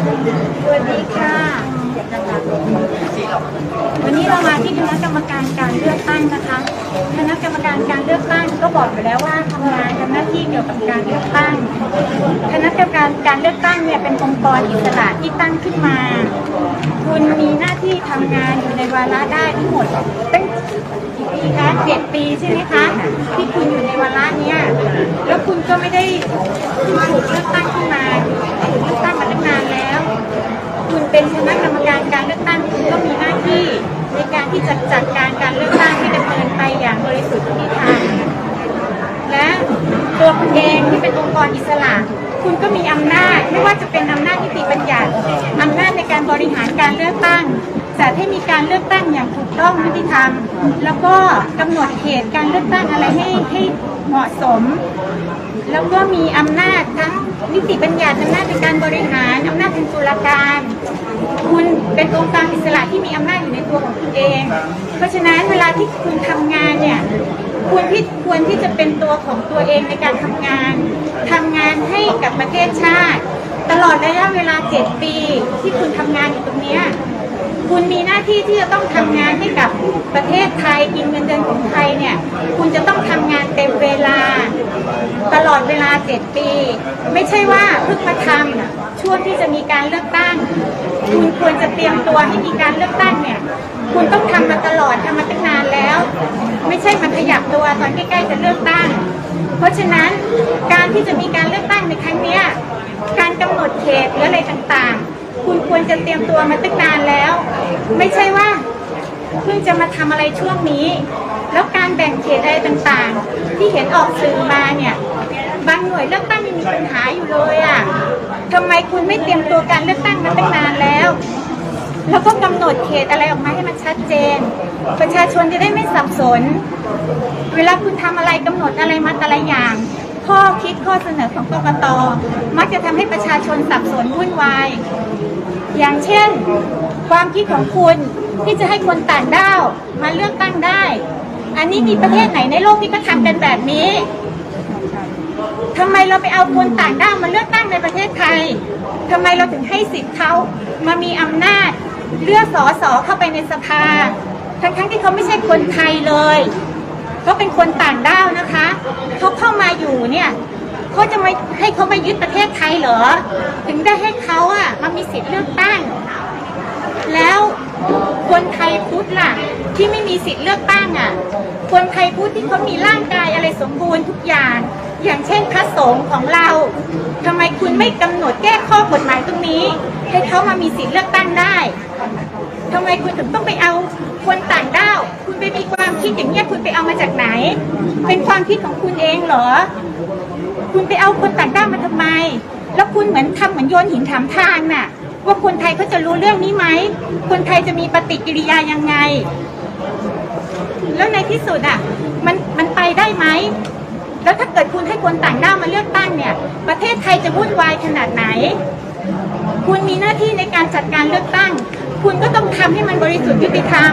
สวัสดีค่ะวันนี้เรามาที่คณะกรรมการการเลือกตั้งนะคะ คณะกรรมการการเลือกตั้งก็บอกไปแล้วว่าทำงานทำหน้าที่เกี่ยวกับการเลือกตั้ง คณะกรรมการการเลือกตั้งเนี่ยเป็นองค์กรอิสระที่ตั้งขึ้นมา คุณมีหน้าที่ทำงานอยู่ในวาระได้ทั้งหมดตั้งกี่ปีคะเจ็ดปีใช่ไหมคะ ที่คุณอยู่ในวาระเนี้ยแล้วคุณก็ไม่ได้ถูกเลือกตั้งขึ้นมา ตัวคุณเองที่เป็นองค์กรอิสระ คุณก็มีอำนาจ ไม่ว่าจะเป็นอำนาจนิติบัญญัติอำนาจในการบริหารการเลือกตั้งจัดให้มีการเลือกตั้งอย่างถูกต้องยุติธรรม แล้วก็กำหนดเขตการเลือกตั้งอะไรให้ให้เหมาะสม แล้วก็มีอำนาจทั้งนิติบัญญัติอำนาจในการบริหารอำนาจเป็นตุลาการคุณเป็นองค์กรอิสระที่มีอำนาจอยู่ในตัวของคุณเอง เพราะฉะนั้นเวลาที่คุณทำ คุณที่ควรที่จะเป็นตัวของตัวเองในการทำงานทำงานให้กับประเทศชาติ ตลอดระยะเวลา7ปีที่คุณทำงานอยู่ตรงเนี้ยคุณมีหน้าที่ที่จะต้องทำงานให้กับประเทศไทยกินเงินเดือนของไทยเนี่ย คุณจะต้องทำงานเต็มเวลา ตลอดเวลา7ปี ไม่ใช่ว่าเพิ่งมาทำช่วงที่จะมีการเลือกตั้ง คุณควรจะเตรียมตัวให้มีการเลือกตั้งเนี่ย คุณต้องทำมาตลอดทำมาตั้ง ใช่มาขยับตัวตอนใกล้ๆจะเลือกตั้ง เพราะฉะนั้นการที่จะมีการเลือกตั้งในครั้งนี้การกำหนดเขตหรืออะไรต่างๆ คุณควรจะเตรียมตัวมาตั้งนานแล้ว ไม่ใช่ว่าเพิ่งจะมาทำอะไรช่วงนี้ แล้วการแบ่งเขตอะไรต่างๆ ที่เห็นออกสื่อมาเนี่ยบางหน่วยเลือกตั้งยังมีปัญหาอยู่เลยอะทำไมคุณไม่เตรียมตัวการเลือกตั้งมาตั้งนาน แล้วก็กำหนดเขตอะไรออกมาให้มันชัดเจน ประชาชนจะได้ไม่สับสน เวลาคุณทำอะไรกำหนดอะไรมาแต่ละอย่าง ข้อคิดข้อเสนอของกกตมักจะทำให้ประชาชนสับสนวุ่นวาย อย่างเช่น ความคิดของคุณที่จะให้คนต่างด้าวมาเลือกตั้งได้ อันนี้มีประเทศไหนในโลกที่ก็ทำกันแบบนี้ทำไมเราไปเอาคนต่างด้าวมาเลือกตั้งในประเทศไทยทำไมเราถึงให้สิทธิ์เขามามีอำนาจ เลือกสอสอเข้าไปในสภา ทั้งๆที่เขาไม่ใช่คนไทยเลยเขาเป็นคนต่างด้าวนะคะเขาเข้ามาอยู่เนี่ยเขาจะไม่ให้เขามายึดประเทศไทยเหรอ ถึงได้ให้เขาอะมามีสิทธิ์เลือกตั้ง แล้วคนไทยพุทธล่ะ ที่ไม่มีสิทธิ์เลือกตั้งอะคนไทยพุทธที่เขามีร่างกายอะไรสมบูรณ์ทุกอย่าง อย่างเช่นพระสงฆ์ของเราทำไมคุณไม่กำหนดแก้ข้อกฎหมายตรงนี้ ให้เขามามีสิทธิเลือกตั้งได้ทำไมคุณถึงต้องไปเอาคนต่างด้าวคุณไปมีความคิดอย่างเนี้ยคุณไปเอามาจากไหน เป็นความคิดของคุณเองเหรอ คุณไปเอาคนต่างด้าวมาทำไม แล้วคุณเหมือนทำเหมือนโยนหินถามทางน่ะ ว่าคนไทยเขาจะรู้เรื่องนี้ไหมคนไทยจะมีปฏิกิริยายังไง แล้วในที่สุดอะ มันมันไปได้ไหมแล้วถ้าเกิดคุณให้คนต่างด้าวมาเลือกตั้งเนี่ย ประเทศไทยจะวุ่นวายขนาดไหน คุณมีหน้าที่ในการจัดการเลือกตั้ง คุณก็ต้องทำให้มันบริสุทธิ์ยุติธรรม